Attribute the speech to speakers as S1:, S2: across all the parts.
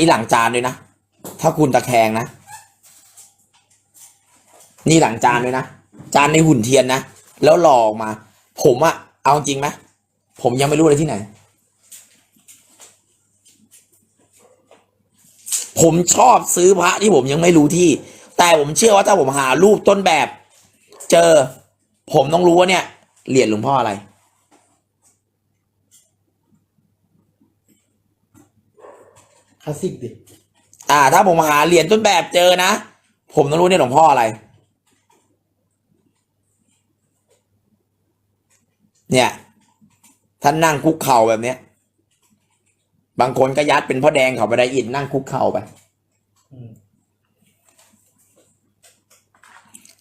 S1: นนี้หลังจานด้วยนะ ถ้าคุณตะแคงนะ นี่หลังจานด้วยนะ จานในหุ่นเทียนนะ แล้วหล่อออกมา ผมอะเอาจริงไหมผมยังไม่รู้เลยที่ไหน ผมชอบซื้อพระที่ผมยังไม่รู้ที่ แต่ผมเชื่อว่าถ้าผมหารูปต้นแบบ เจอ ผมต้องรู้ว่าเนี่ยเหรียญหลวงพ่ออะไร
S2: คลาสสิกดิ
S1: อ่า ถ้าผมหาเหรียญต้นแบบเจอนะ ผมต้องรู้เนี่ยหลวงพ่ออะไร เนี่ย ท่านนั่งคุกเข่าแบบเนี้ย บางคนก็ยัดเป็นพ่อแดงเขาไปได้อินนั่งคุกเข่าไป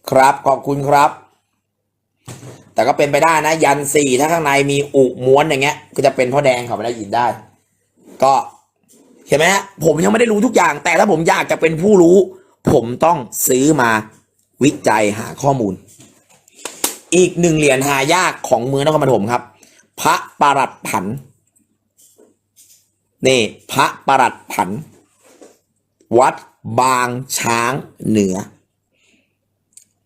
S1: ครับ ขอบคุณครับ แต่ก็เป็นไปได้นะ ยันสี่ถ้าข้างในมีอุม้วนอย่างเงี้ย ก็จะเป็นพ่อแดงเขาไปได้อินได้ ก็ เห็นไหมฮะผมยังไม่ได้รู้ทุกอย่าง แต่ถ้าผมอยากจะเป็นผู้รู้ ผมต้องซื้อมาวิจัยหาข้อมูล อีกหนึ่งเหรียญหายากของเมืองนครปฐมครับ พระปรัดผันนี่พระปรัดผัน วัดบางช้างเหนือ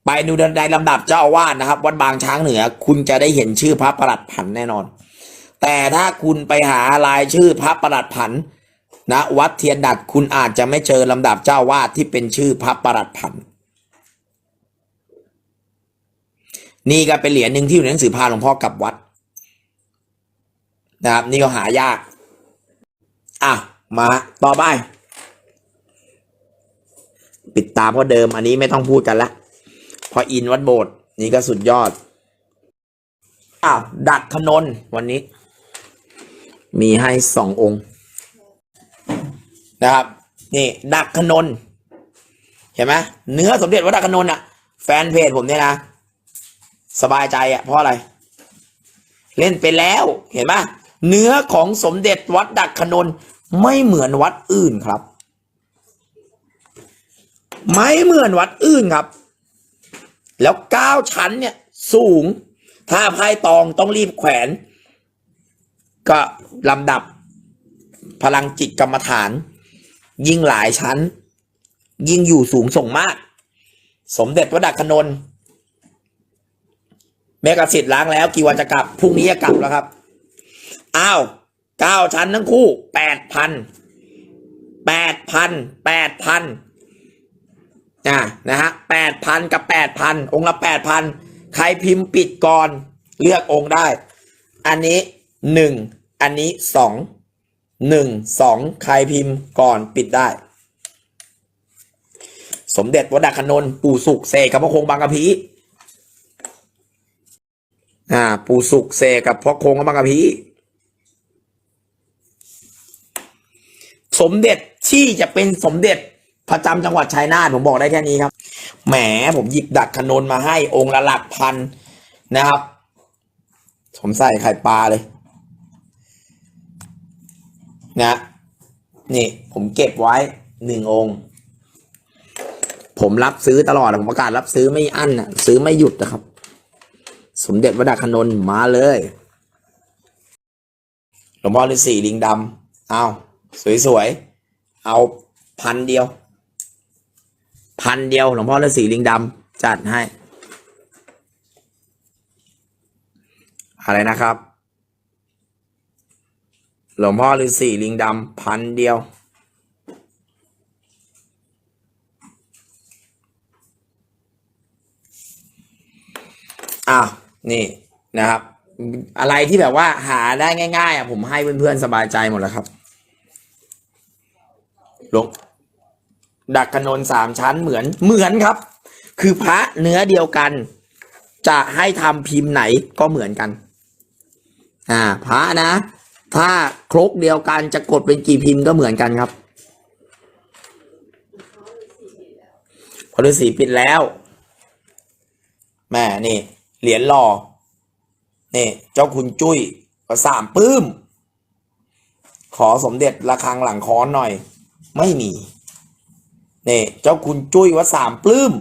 S1: ไปดูในลำดับเจ้าอาวาสนะครับ วัดบางช้างเหนือ คุณจะได้เห็นชื่อพระประหลัดผันแน่นอน แต่ถ้าคุณไปหารายชื่อพระประหลัดผัน นะวัดเทียนดัดคุณอาจจะไม่เจอลำดับเจ้าวาสที่เป็นชื่อพระประหลัดผันนี่ก็เป็นเหรียญหนึ่งที่อยู่ในหนังสือพาหลวงพ่อกลับวัด นะครับ นี่ก็หายาก อะ มาต่อไป ปิดตาเพราะเดิมอันนี้ไม่ต้องพูดกันละพออินวัดโบสถ์นี่ก็สุดยอดอ้าวดักขนนวันนี้ มีให้สององค์ นะครับ นี่ดักขนนเห็นไหมเนื้อสมเด็จวัดดักขนนอะแฟนเพจผมเนี่ยนะสบายใจอะเพราะอะไร เล่นไปแล้วเห็นไหมเนื้อของสมเด็จวัดดักขนนไม่เหมือนวัดอื่นครับ ไม่เหมือนวัดอื่นครับ แล้วเก้าชั้นเนี่ยสูง ถ้าพายตองต้องรีบแขวน ก็ลำดับพลังจิตกรรมฐาน ยิ่งหลายชั้น ยิ่งอยู่สูงส่งมาก สมเด็จวดักขนนเมกสิทธิ์ล้างแล้วกี่วันจะกลับพรุ่งนี้จะกลับแล้วครับอ้าวเก้าชั้นทั้งคู่แปดพันแปดพันแปดพันอ่านะฮะแปดพันกับแปดพันองค์ละแปดพันใครพิมพ์ปิดก่อน เลือกองค์ได้ อันนี้หนึ่งอันนี้สอง หนึ่งสองใครพิมพ์ก่อนปิดได้ สมเด็จวัดดักขนนปู่สุกเสกกับพระคงบางกะพีอ่า ปู่สุกเสกกับพระคงบางกะพีสมเด็จที่จะเป็นสมเด็จประจำจังหวัดชัยนาทผมบอกได้แค่นี้ครับ แหมผมหยิบดักขนนมาให้องค์ละหลักพันนะครับ ผมใส่ไข่ปลาเลย นะนี่ผมเก็บไว้หนึ่งองค์ ผมรับซื้อตลอดผมประกาศรับซื้อไม่อั้นอะซื้อไม่หยุดนะครับ สมเด็จวดาขนนมาเลยหลวงพ่อฤาษีลิงดำเอาสวยๆเอาพันเดียว พันเดียวหลวงพ่อฤาษีลิงดำจัดให้ อะไรนะครับ หลวงพ่อฤาษีลิงดำพันเดียว อ้าว นี่นะครับ อะไรที่แบบว่าหาได้ง่ายๆอะผมให้เพื่อนๆสบายใจหมดแล้วครับหลวงดักขนนสามชั้นเหมือนเหมือนครับ คือพระเนื้อเดียวกัน จะให้ทำพิมพ์ไหนก็เหมือนกัน อ่า พระนะ ถ้าครกเดียวกันจะกดเป็นกี่พิมพ์ก็เหมือนกันครับพอฤาษีปิดแล้วแม่นี่ เหรียญหล่อนี่ เจ้าคุณจุ้ยก็สามปื้ม ขอสมเด็จระฆังหลังค้อนหน่อย ไม่มีนี่เจ้าคุณจุ้ยวัดสามปลื้ม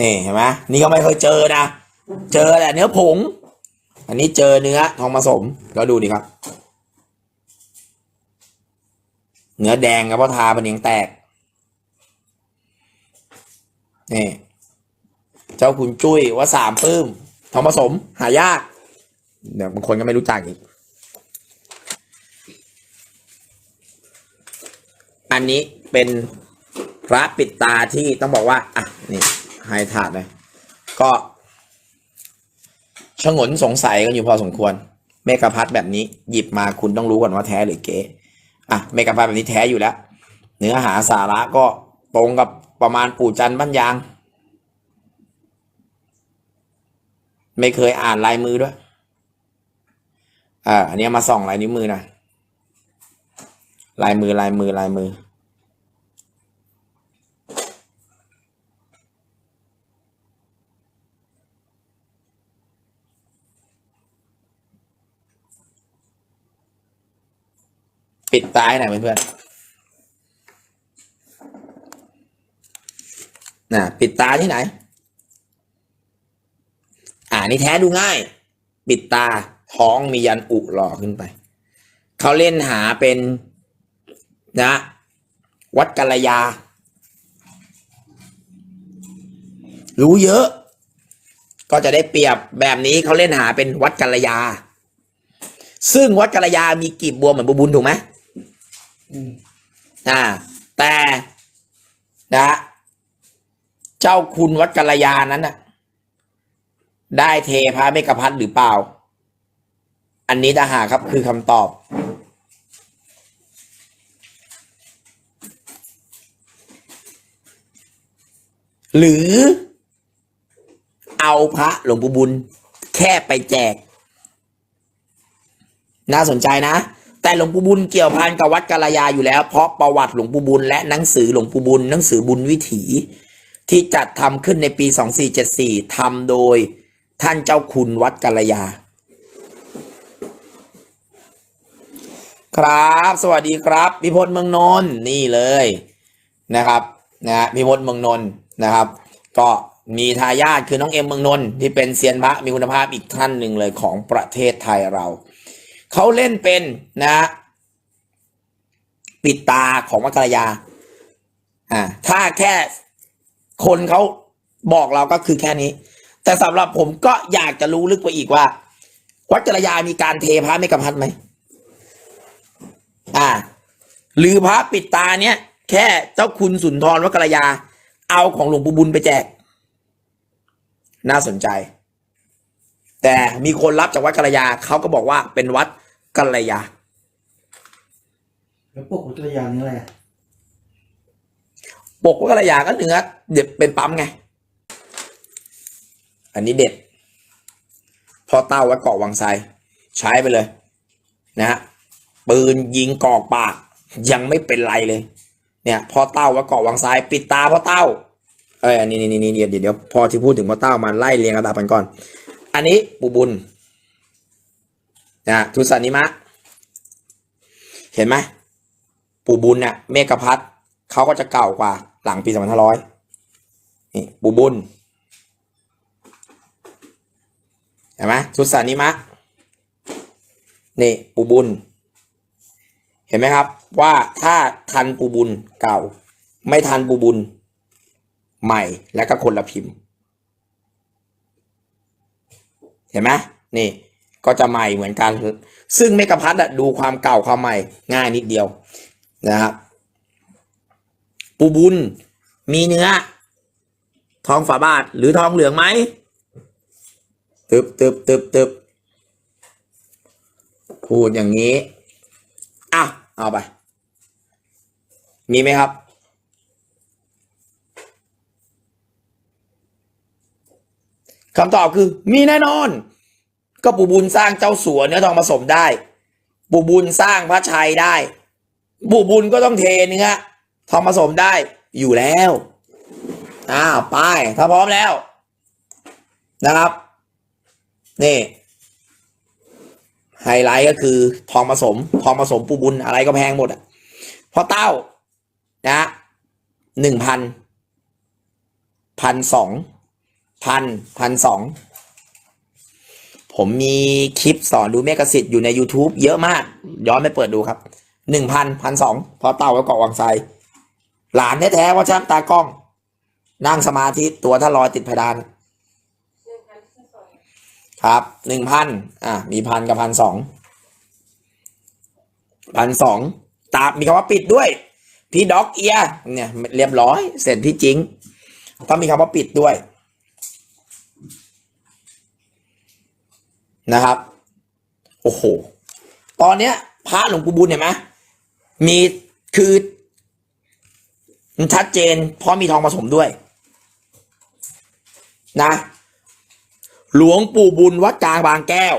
S1: นี่เห็นไหมนี่ก็ไม่เคยเจอนะ เจอแต่เนื้อผง อันนี้เจอเนื้อทองผสมก็ดูดิครับ เนื้อแดงครับเพราะทามันยังแตก นี่ เจ้าคุณจุ้ยว่าสามปื้มทองผสม หายาก เดี๋ยวบางคนก็ไม่รู้จักอีก อันนี้เป็นพระปิดตาที่ต้องบอกว่า อะ นี่ ให้ถาดเลยก็ชงนสงสัยกันอยู่พอสมควร เมกะพัดแบบนี้หยิบมาคุณต้องรู้ก่อนว่าแท้หรือเก๊อะเมกะพัดแบบนี้แท้อยู่แล้ว เนื้อหาสาระก็ตรงกับประมาณปู่จันบ้านยาง ไม่เคยอ่านลายมือด้วยอ่าอันนี้มาส่องลายนิ้วมือนะลายมือลายมือลายมือ ปิดตาให้หน่อยเพื่อนๆน่ะปิดตาที่ไหน อ่านี่แท้ดูง่าย ปิดตาท้องมียันอุหล่อขึ้นไป เขาเล่นหาเป็นนะ วัดกัลยา รู้เยอะ ก็จะได้เปรียบแบบนี้เขาเล่นหาเป็นวัดกัลยา ซึ่งวัดกัลยามีกีบบัวเหมือนบุบุญถูกไห
S2: ม
S1: อ่า แต่นะเจ้าคุณวัดกัลยานั้นน่ะ ได้เทพระเมกะพัดหรือเปล่า อันนี้ทหารครับคือคำตอบหรือเอาพระหลวงปู่บุญ แค่ไปแจก น่าสนใจนะ แต่หลวงปู่บุญเกี่ยวพันกับวัดกาลยาอยู่แล้ว เพราะประวัติหลวงปู่บุญและหนังสือหลวงปู่บุญหนังสือบุญวิถี ที่จัดทำขึ้นในปี 2474ทำโดยท่านเจ้าคุณวัดกาลยา ครับ สวัสดีครับพิพจน์เมืองนนท์นี่เลยนะครับนะฮะพิพจน์เมืองนนท์นะครับ ก็มีทายาทคือน้องเอ็มเมืองนนท์ที่เป็นเซียนพระมีคุณภาพอีกท่านหนึ่งเลยของประเทศไทยเรา เขาเล่นเป็นนะฮะปิดตาของวัดกาลยา อ่า ถ้าแค่คนเขาบอกเราก็คือแค่นี้ แต่สำหรับผมก็อยากจะรู้ลึกไปอีกว่า วัดกาลยามีการเทพระไม่กำพัดไหมอ่า หรือพระปิดตาเนี้ยแค่เจ้าคุณสุนทรวัดกาลยา เอาของหลวงปู่บุญไปแจก น่าสนใจ แต่มีคนรับจากวัดกาลยาเขาก็บอกว่าเป็นวัด กาลยา
S2: แล้วพวกอุตยานนี่อะไรอะ
S1: ปกวัดกาลยาก็เนื้อเด็ดเป็นปั๊มไง อันนี้เด็ด พอเต้าวัดเกาะวังไซใช้ไปเลย นะฮะปืนยิงกอกปากยังไม่เป็นไรเลย เนี่ย พอเต้าวัดเกาะวังไซปิดตาพอเต้า เอ้ยอันนี้นี่นี่นี่เดี๋ยวเดี๋ยวพอที่พูดถึงพอเต้ามาไล่เรียงระดับกันก่อน อันนี้ปูบุญ นะทุสันนิมะ เห็นไหมปู่บุญเนี่ยเมกะพัทเขาก็จะเก่ากว่าหลังปีสองพันห้าร้อยนี่ปู่บุญเห็นไหมสุสานิมะนี่ปู่บุญ เห็นไหมครับ ว่าถ้าทันปู่บุญเก่า ไม่ทันปู่บุญ ใหม่แล้วก็คนละพิมพ์ เห็นไหมนี่ ก็จะใหม่เหมือนกัน ซึ่งเมกะพัทดูความเก่าความใหม่ง่ายนิดเดียวนะครับปูบุญมีเนื้อ ทองฝาบาทหรือทองเหลืองไหมตึบตึบตึบตึบพูดอย่างนี้อะเอาไป มีไหมครับคำตอบคือมีแน่นอน ก็ปูบุญสร้างเจ้าสัวเนื้อทองผสมได้ ปูบุญสร้างพระชัยได้บุบุญก็ต้องเทเนื้อทองผสมได้อยู่แล้วอ้าวไปถ้าพร้อมแล้ว นะครับ นี่ไฮไลท์ก็คือทองผสม ทองผสมปูบุญอะไรก็แพงหมดอะพอเต้านะหนึ่งพันพันสองพันพันสอง ผมมีคลิปสอนดูเมกะสิทธิ์อยู่ใน YouTube เยอะมาก ย้อนไปเปิดดูครับหนึ่งพันพันสองพอเต่าไว้เกาะวังไซหลานแท้ๆว่าช่างตากล้อง นั่งสมาธิตัวถ้าลอยติดเพดาน ครับหนึ่งพันอะ มีพันกับพันสองพันสองตามมีคำว่าปิดด้วย พี่ด็อกเอียเนี่ย เรียบร้อย เสร็จพี่จิงต้องมีคำว่าปิดด้วย นะครับ โอ้โห ตอนเนี้ย พระหลวงปู่บุญเห็นไหมมีคือมันชัดเจน เพราะมีทองผสมด้วย นะ หลวงปู่บุญวัดกลางบางแก้ว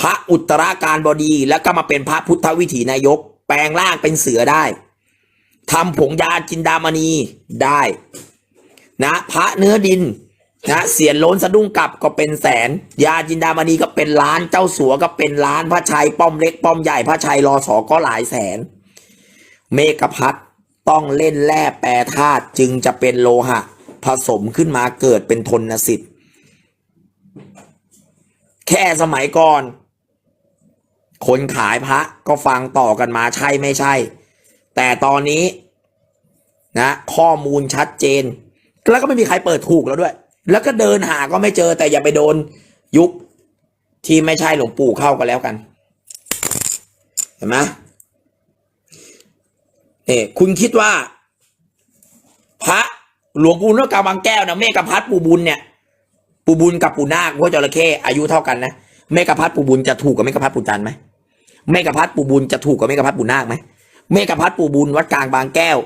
S1: พระอุตราการบดีแล้วก็มาเป็นพระพุทธวิถีนายก แปลงร่างเป็นเสือได้ทำผงยาจินดามณีได้ นะ พระเนื้อดิน นะเสียนโล้นสะดุ้งกลับก็เป็นแสน ยาจินดามณีก็เป็นล้านเจ้าสัวก็เป็นล้านพระชัยป้อมเล็กป้อมใหญ่พระชัยรอสอก็หลายแสน เมกะพัดต้องเล่นแร่แปรธาตุจึงจะเป็นโลหะ ผสมขึ้นมาเกิดเป็นทนสิทธิ์ แค่สมัยก่อน คนขายพระก็ฟังต่อกันมาใช่ไม่ใช่ แต่ตอนนี้นะข้อมูลชัดเจน แล้วก็ไม่มีใครเปิดถูกแล้วด้วย แล้วก็เดินหาก็ไม่เจอ แต่อย่าไปโดนยุคที่ไม่ใช่หลวงปู่เข้ากันแล้วกัน เห็นไหมนี่คุณคิดว่า พระหลวงปู่นกกาบางแก้วนะเมฆพัฒน์ปู่บุญเนี่ยปู่บุญกับปู่นาคหัวจระเข้อายุเท่ากันนะเมฆพัฒน์ปู่บุญจะถูกกับเมฆพัฒน์ปู่จันไหมเมฆพัฒน์ปู่บุญจะถูกกับเมฆพัฒน์ปู่นาคไหมเมฆพัฒน์ปู่บุญวัดกลางบางแก้ว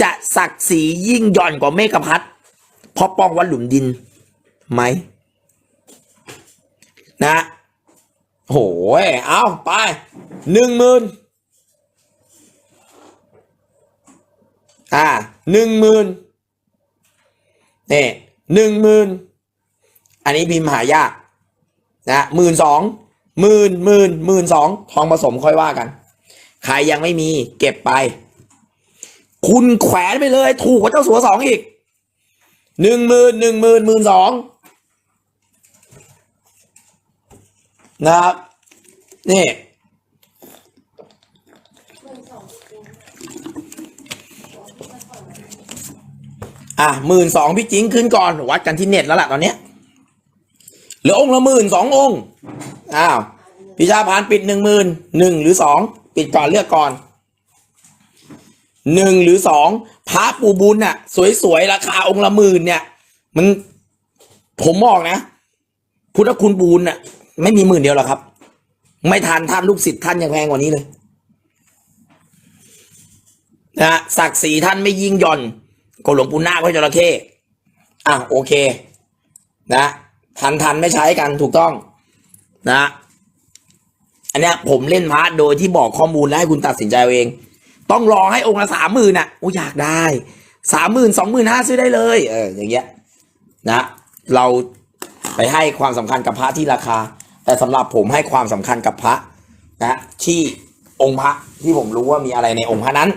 S1: จะศักดิ์ศรียิ่งหย่อนกว่าเมฆพัฒน์เพราะป้องวัดหลุมดินไหมนะโหยเอาไปหนึ่งหมื่นอ่าหนึ่งหมื่นนี่หนึ่งหมื่นอันนี้พิมพ์หายากนะหมื่นสองหมื่นหมื่นหมื่นสองทองผสมค่อยว่ากัน ใครยังไม่มีเก็บไป คุณแขวนไปเลย ถูกกว่าเจ้าสัวสองอีก หนึ่งหมื่นหนึ่งหมื่นหมื่นสองนะครับนี่อะหมื่นสองพี่จิงขึ้นก่อนวัดกันที่เน็ตแล้วล่ะตอนเนี้ยเหลือองค์ละหมื่นสององค์อ้าวพิชาพานปิดหนึ่งหมื่นหนึ่งหรือสองปิดก่อนเลือกก่อนหนึ่งหรือสอง พระปูบุญน่ะ สวยๆ ราคาองค์ละหมื่นเนี่ย มันผมบอกนะ พุทธคุณปูนน่ะ ไม่มีหมื่นเดียวหรอกครับ ไม่ทันท่านลูกศิษย์ท่านยังแพงกว่านี้เลยนะศักดิ์ศรีท่านไม่ยิ่งย่อนก็หลวงปู่นาคไว้จระเข้อะโอเค นะทันทันไม่ใช้กันถูกต้องนะอันเนี้ยผมเล่นพาร์ทโดยที่บอกข้อมูลแล้วให้คุณตัดสินใจเอง ต้องรอให้องค์ละสามหมื่นอะโอ้อยากได้สามหมื่นสองหมื่นห้าซื้อได้เลยเอออย่างเงี้ยนะ เราไปให้ความสำคัญกับพระที่ราคา แต่สำหรับผมให้ความสำคัญกับพระนะที่องค์พระที่ผมรู้ว่ามีอะไรในองค์พระนั้น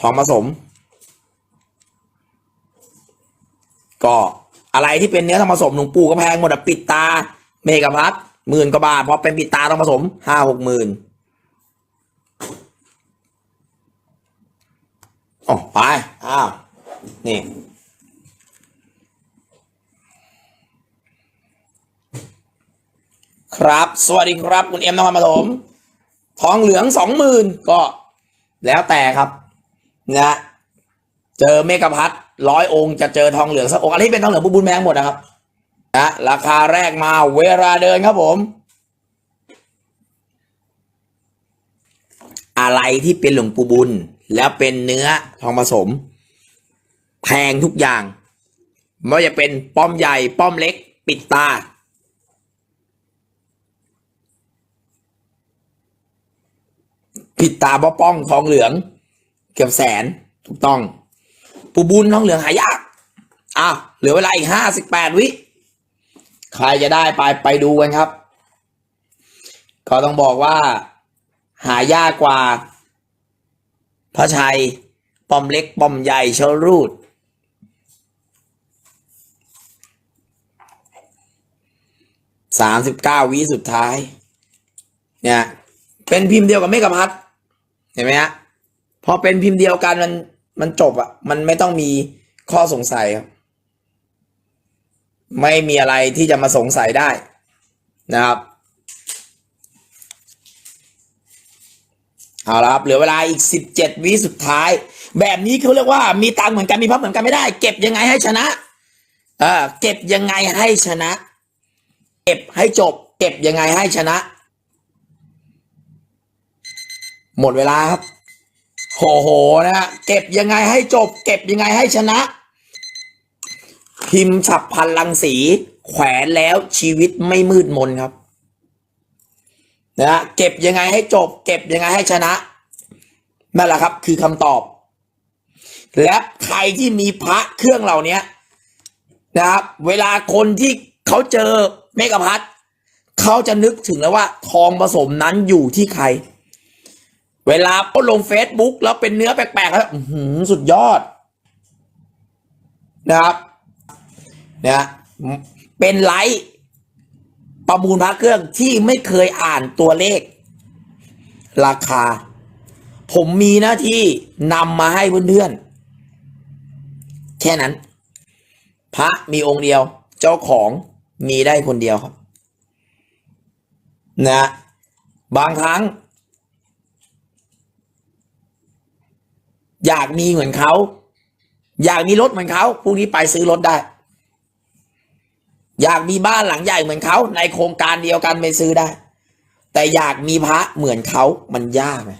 S1: ทองผสม ก็อะไรที่เป็นเนื้อทองผสมหลวงปู่ก็แพงหมดอะปิดตา เมกะพัทหมื่นกว่าบาทพราะเป็นปิดตาทองผสมห้าหกหมื่น อ๋อไป อ้าว นี่ ครับ สวัสดีครับ คุณเอ็มนครปฐมทองเหลืองสองหมื่นก็แล้วแต่ครับ นะ เจอเมกะพัทร้อยองค์จะเจอทองเหลืองสักองค์อะไรที่เป็นทองเหลืองบุญแพงหมดนะครับ นะ ราคาแรกมาเวลาเดินครับผมอะไรที่เป็นหลวงปู่บุญ แล้วเป็นเนื้อทองผสม แพงทุกอย่างไม่ว่าจะเป็นป้อมใหญ่ป้อมเล็ก ปิดตา ปิดตาเพราะป้องทองเหลือง เกือบแสนถูกต้อง ปูบุญทองเหลืองหายากอะเหลือเวลาอีกห้าสิบแปดวิ ใครจะได้ไปไปดูกันครับ ก็ต้องบอกว่า หายากกว่า พระชัยป้อมเล็กป้อมใหญ่เชลรูด สามสิบเก้าวิสุดท้าย เนี่ย เป็นพิมพ์เดียวกับเมกะพัทเห็นไหมฮะพอเป็นพิมพ์เดียวกันมันมันจบอะมันไม่ต้องมีข้อสงสัยครับ ไม่มีอะไรที่จะมาสงสัยได้นะครับ เอาละครับเหลือเวลาอีกสิบเจ็ดวิสุดท้าย แบบนี้เขาเรียกว่ามีตังเหมือนกันมีพับเหมือนกันไม่ได้ เก็บยังไงให้ชนะเออเก็บยังไงให้ชนะ เก็บให้จบ เก็บยังไงให้ชนะ หมดเวลาครับโหโหนะฮะเก็บยังไงให้จบ เก็บยังไงให้ชนะ พิมพ์ฉับพันลังสี แขวนแล้วชีวิตไม่มืดมนครับ นะเก็บยังไงให้จบ เก็บยังไงให้ชนะนั่นแหละครับ คือคำตอบ และใครที่มีพระเครื่องเหล่านี้นะครับ เวลาคนที่เขาเจอเมกะพัทเขาจะนึกถึงแล้วว่า ทองผสมนั้นอยู่ที่ใคร เวลาเขาลง Facebook แล้วเป็นเนื้อแปลกๆแล้วสุดยอด นะครับนะเป็นไลฟ์ ประมูลพระเครื่องที่ไม่เคยอ่านตัวเลข ราคา ผมมีหน้าที่นำมาให้เพื่อนๆแค่นั้น พระมีองค์เดียว เจ้าของมีได้คนเดียวครับ นะ บางครั้ง อยากมีเหมือนเขา อยากมีรถเหมือนเขาพรุ่งนี้ไปซื้อรถได้ อยากมีบ้านหลังใหญ่เหมือนเขาในโครงการเดียวกันไปซื้อได้ แต่อยากมีพระเหมือนเขามันยากไง